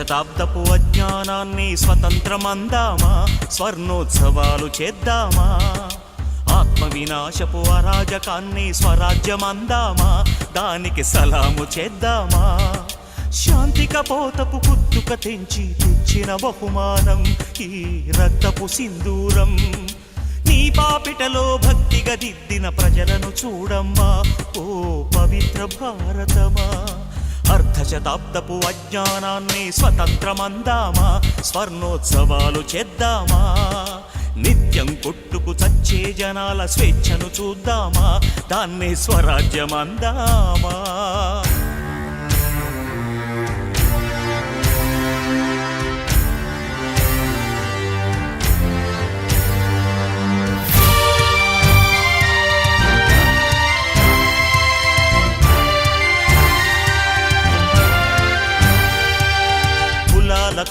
శతాబ్దపు అజ్ఞానాన్ని స్వతంత్రమందామా? స్వర్ణోత్సవాలు చేద్దామా? ఆత్మ వినాశపు అరాజకాన్ని స్వరాజ్యమందామా? దానికి సలాము చేద్దామా? శాంతి కపోతపు కుత్తుక తెంచి తెచ్చిన బహుమానం ఈ రక్తపు సింధూరం. నీ పాపిటలో భక్తిగా దిద్దిన ప్రజలను చూడమ్మా ఓ పవిత్ర భారతమా? అర్ధశతాబ్దపు అజ్ఞానాన్ని స్వతంత్రమందామా? స్వర్ణోత్సవాలు చేద్దామా? నిత్యం కొట్టుకు చచ్చే జనాల స్వేచ్ఛను చూద్దామా? దాన్ని స్వరాజ్యమందామా?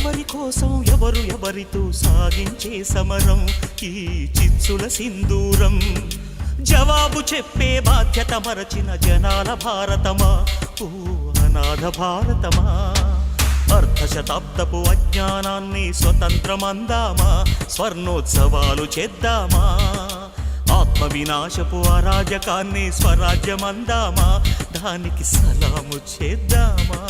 ఎవ్వరి కోసం ఎవరు ఎవరితో సాగించే సమరం? ఈ చిత్సుల సింధూరం. జవాబు చెప్పే బాధ్యత మరచిన జనాల భారతమా? ఓ అనాథ భారతమా? అర్ధశతాబ్దపు అజ్ఞానాన్ని అజ్ఞానాన్ని స్వతంత్రమందామా? స్వర్ణోత్సవాలు చేద్దామా? ఆత్మ వినాశపు అరాజకాన్ని స్వరాజ్యమందామా? దానికి సలాము చేద్దామా?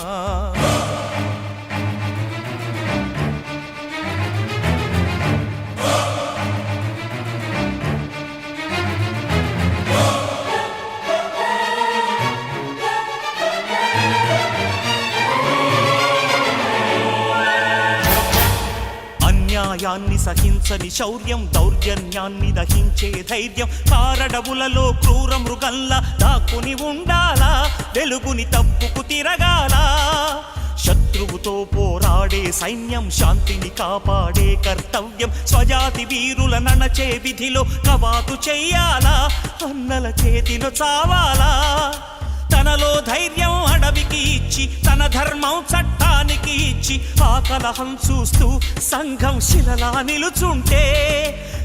భయాన్ని సహించని శౌర్యం దౌర్జన్యాన్ని దహించే ధైర్యం. కారడవులలో క్రూర మృగంలా దాక్కుని ఉండాలా? వెలుగుని తప్పుకు తిరగాల? శత్రువుతో పోరాడే సైన్యం శాంతిని కాపాడే కర్తవ్యం. స్వజాతి వీరుల ననచే విధిలో కవాతు చెయ్యాలా? అన్నల చేతిలో చావాలా? తనలో ధైర్యం అడవికి ఇచ్చి తన ధర్మం చట్టానికి ఇచ్చి ఆ కలహం చూస్తూ సంఘం శిలలా నిలుచుంటే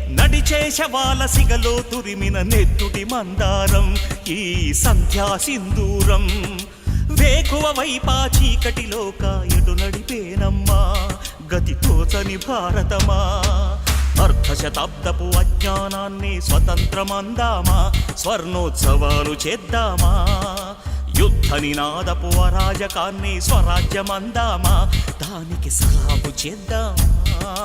నడిచే శవాల సిగలో తురిమిన నెత్తుటి మందారం ఈ సంధ్యా సింధూరం. వేకువ వైపా చీకటిలో ఎటు నడిపేనమ్మా? గతి తోచని భారతమా? అర్ధశతాబ్దపు అజ్ఞానాన్ని స్వతంత్రమందామా? స్వర్ణోత్సవాలు చేద్దామా? యుద్ధ నినాదపు అరాజకాన్ని స్వరాజ్యమందామా? దానికి సలాపు చేద్దామా?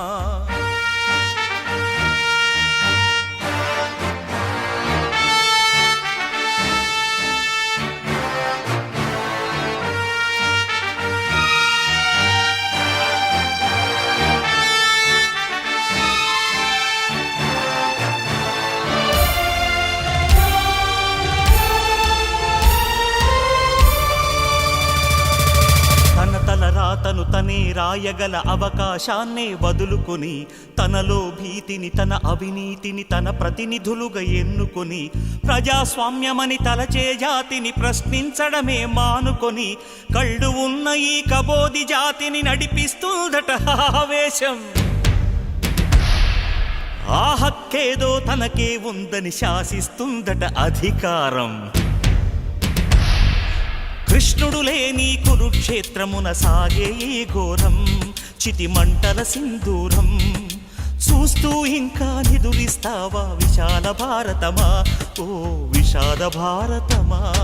రాయగల అవకాశాన్నే వదులుకొని తనలో భీతిని తన అవినీతిని తన ప్రతినిధులుగా ఎన్నుకొని ప్రజాస్వామ్యమని తలచే జాతిని ప్రశ్నించడమే మానుకొని కళ్ళు ఉన్న ఈ కబోది జాతిని నడిపిస్తుందట ఆవేశం. ఆ హక్కేదో తనకే ఉందని శాసిస్తుందట అధికారం. కృష్ణుడు లేని కురుక్షేత్రమున సాగే ఈ ఘోరం చితి మంటల సింధూరం. చూస్తూ ఇంకా నిదురిస్తావా విశాల భారతమా? ఓ విషాద భారతమా?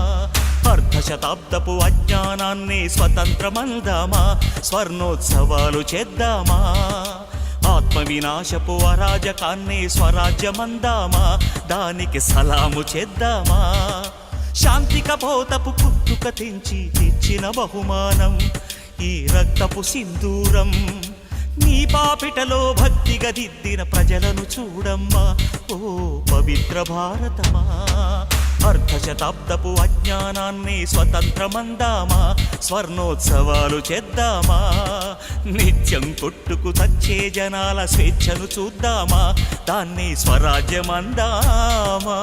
అర్ధశతాబ్దపు అజ్ఞానాన్ని స్వతంత్రమందామా స్వర్ణోత్సవాలు చేద్దామా? ఆత్మవినాశపు అరాజకాన్ని స్వరాజ్యమందామా? దానికి సలాము చేద్దామా? శాంతి కపోతపు పుట్టుక తెంచి తెచ్చిన బహుమానం ఈ రక్తపు సింధూరం. నీ పాపిటలో భక్తిగా దిద్దిన ప్రజలను చూడమ్మా ఓ పవిత్ర భారతమా. అర్ధశతాబ్దపు అజ్ఞానాన్ని స్వతంత్రమందామా స్వర్ణోత్సవాలు చేద్దామా. నిత్యం కొట్టుకు తచ్చే జనాల స్వేచ్ఛను చూద్దామా దాన్ని స్వరాజ్యమందామా.